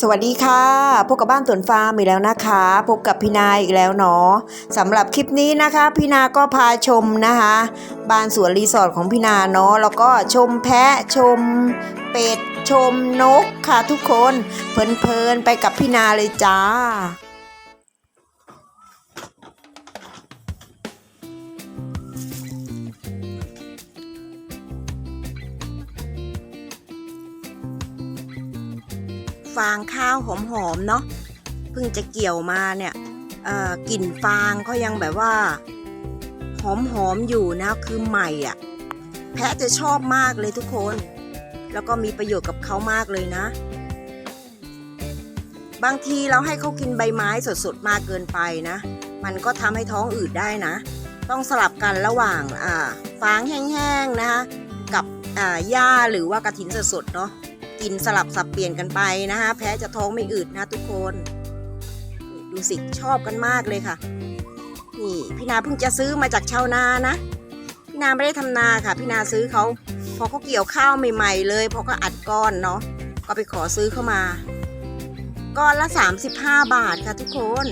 สวัสดีค่ะ พบกับบ้านสวนฟาร์มอีกแล้วนะคะ พบกับพี่นาอีกแล้วเนาะสำหรับคลิปนี้นะคะ พี่นาก็พาชมนะคะ บ้านสวนรีสอร์ทของพี่นาเนาะแล้วก็ชมแพะชมเป็ดชมนกค่ะทุกคน เพลินๆไปกับพี่นาเลยจ้า ฟางข้าวหอมๆเนาะเพิ่งจะเกี่ยวมาเนี่ยกลิ่นฟางก็ยังแบบว่า หอมๆอยู่นะคือใหม่อะ่ะ แพะจะชอบมากเลยทุกคน แล้วก็มีประโยชน์กับเขามากเลยนะ บางทีเราให้เขากินใบไม้สดๆมากเกินไปนะ มันก็ทำให้ท้องอืดได้นะ ต้องสลับกันระหว่างฟางแห้งๆนะคะกับหญ้าหรือว่ากระถินสดๆเนาะ กินสลับสับเปลี่ยนกันไปนะคะ แพ้จะท้องไม่อืดนะทุกคน ดูสิชอบกันมากเลยค่ะ นี่พี่นาเพิ่งจะซื้อมาจากชาวนานะ พี่นาไม่ได้ทำนาค่ะ พี่นาซื้อเขาพอเขาเกี่ยวข้าวใหม่ ๆ เลยพอเขาอัดก้อนเนาะก็ไปขอซื้อเข้ามา ก้อนละ 35 บาทค่ะทุกคน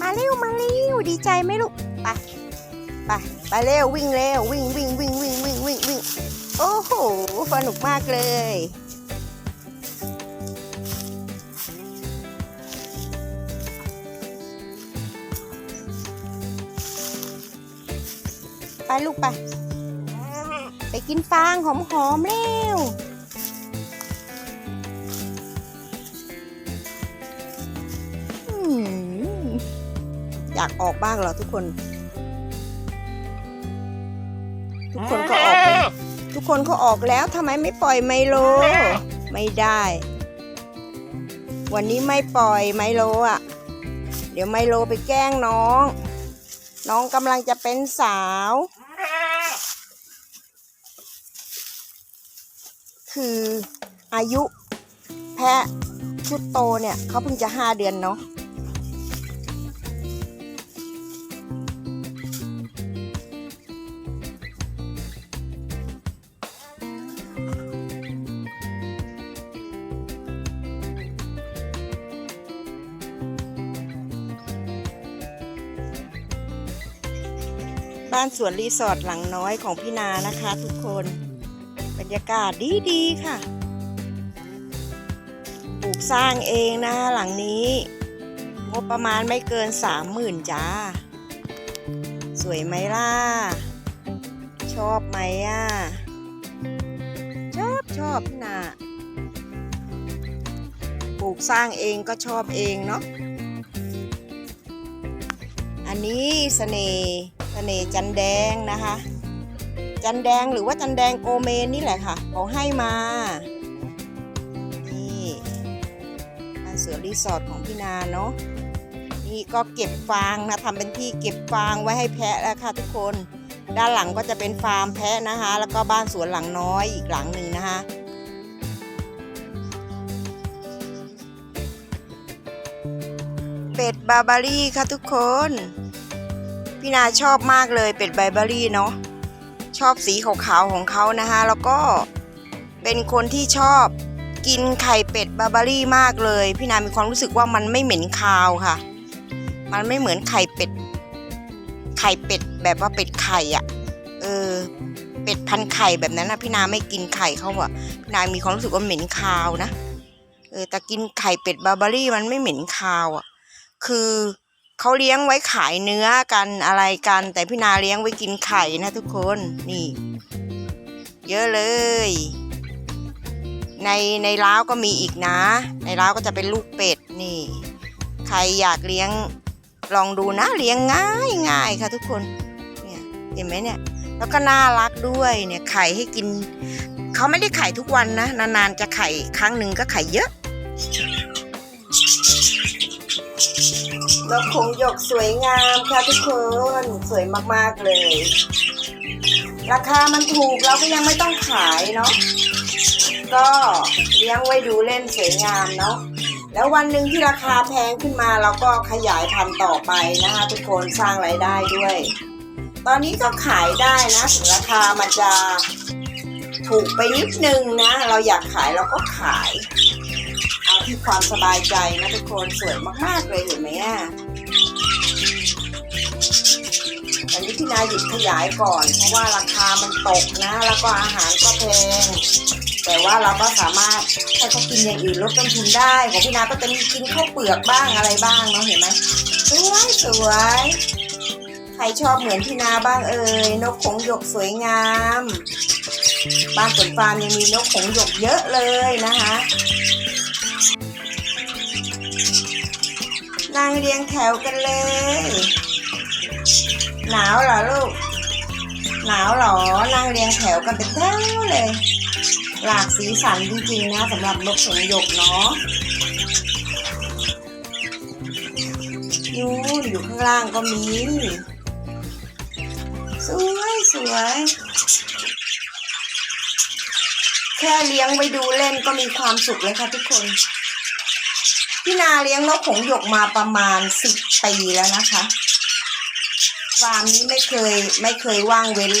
มาเร็วมาเร็วดีใจไหมลูกไปไปไปเร็ววิ่งเร็ววิ่งวิ่งวิ่งวิ่ง สนุกมากเลยไปลูกไป ไปกินฟางหอมๆเร็วอยากออกบ้างเหรอทุกคน ทุกคนก็ออก กคนเขาออกแล้วทำไมไม่ปล่อยไมโล ไม่ได้ วันนี้ไม่ปล่อยไมโลอะ เดี๋ยวไมโลไปแกล้งน้อง น้องกำลังจะเป็นสาว คืออายุแพะชุดโตเนี่ยเขาเพิ่งจะห้าเดือนเนาะ บ้านสวนรีสอร์ทหลังน้อยของพี่นานะคะ ทุกคนบรรยากาศดีดีค่ะ ปลูกสร้างเองนะหลังนี้งบประมาณไม่เกินสามหมื่นจ้า สวยไหมล่ะ ชอบไหมอะ ชอบชอบพี่นาปลูกสร้างเองก็ชอบเองเนาะอันนี้เสน่ห์ เสน่ห์จันแดงนะคะ จันแดงหรือว่าจันแดงโกเมนนี่แหละค่ะเขาให้มานี่บ้านเสือรีสอร์ทของพี่นาเนาะนี่ก็เก็บฟางนะทำเป็นที่เก็บฟางไว้ให้แพะแล้วค่ะทุกคน ด้านหลังก็จะเป็นฟาร์มแพะนะคะ แล้วก็บ้านสวนหลังน้อยอีกหลังหนึ่งนะคะเป็ดบาบารี่ค่ะทุกคน พี่นาชอบมากเลยเป็ดไบาร์บารี่เนาะชอบสีขาวๆของเขานะคะ แล้วก็เป็นคนที่ชอบกินไข่เป็ดบาบารี่มากเลย พี่นามีความรู้สึกว่ามันไม่เหม็นคาวค่ะ มันไม่เหมือนไข่เป็ด ไข่เป็ดแบบว่าเป็ดไข่อะ่ะ เออ เป็ดพันไข่แบบนั้นนะพี่นาไม่กินไข่เขาอะพี่นามีความรู้สึกว่าเหม็นคาวนะ เออแต่กินไข่เป็ดบาบารี่มันไม่เหม็นคาวอะ่ะ คือ เขาเลี้ยงไว้ขายเนื้อกันอะไรกัน แต่พี่นาเลี้ยงไว้กินไข่นะทุกคนนี่ เยอะเลย ในในร้าวก็มีอีกนะ ในร้าวก็จะเป็นลูกเป็ดนี่ ใครอยากเลี้ยงลองดูนะเลี้ยงง่ายง่ายค่ะทุกคนเนี่ยเห็นไหมเนี่ยแล้วก็น่ารักด้วยเนี่ยไข่ให้กินเขาไม่ได้ไข่ทุกวันนะนานๆจะไข่ครั้งหนึ่งก็ไข่เยอะ แล้วคงหยกสวยงามค่ะทุกคนสวยมากๆเลย ราคามันถูกเราก็ยังไม่ต้องขายเนาะก็เลี้ยงไว้ดูเล่นสวยงามเนาะแล้ววันหนึ่งที่ราคาแพงขึ้นมาเราก็ขยายพันธุ์ต่อไปนะคะทุกคนสร้างรายได้ด้วย ตอนนี้ก็ขายได้นะถึงราคามันจะถูกไปนิดนึงนะ เราอยากขายเราก็ขาย เอาที่ความสบายใจนะทุกคนสวยมากๆเลยเห็นไหมอะอันนี้พี่นาหยุดขยายก่อน เพราะว่าราคามันตกนะ แล้วก็อาหารก็แพงแต่ว่าเราก็สามารถให้เขากินอย่างอื่นลดต้นทุนได้ของพี่นาก็จะมีกินข้าวเปลือกบ้างอะไรบ้างเนาะเห็นไหมสวยสวยใครชอบเหมือนพี่นาบ้างเอ่ยนกขงหยกสวยงาม บ้านสวนฟาร์มยังมีนกขงหยกเยอะเลยนะคะ นั่งเรียงแถวกันเลย หนาวเหรอลูก หนาวเหรอ นั่งเรียงแถวกันเป็นแถวเลย หลากสีสันจริงๆนะสำหรับนกหงส์หยกเนาะนู่นอยู่ข้างล่างก็มี สวยสวยแค่เลี้ยงไว้ดูเล่นก็มีความสุขเลยค่ะทุกคน พี่นาเลี้ยงนกหงหยกมาประมาณสิบปีแล้วนะคะฟาร์มนี้ไม่เคยไม่เคยว่างเว้น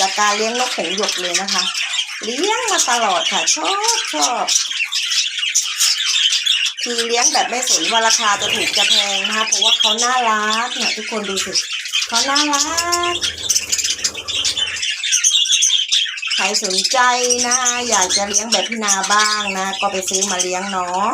จากการเลี้ยงนกหงหยกเลยนะคะ เลี้ยงมาตลอดค่ะ ชอบชอบคือเลี้ยงแบบไม่สนว่าราคาจะถูกจะแพงนะคะเพราะว่าเขาน่ารักเนี่ยทุกคนดูสิเขาน่ารักใครสนใจนะ อยากจะเลี้ยงแบบพี่นาบ้างนะ ก็ไปซื้อมาเลี้ยงเนาะ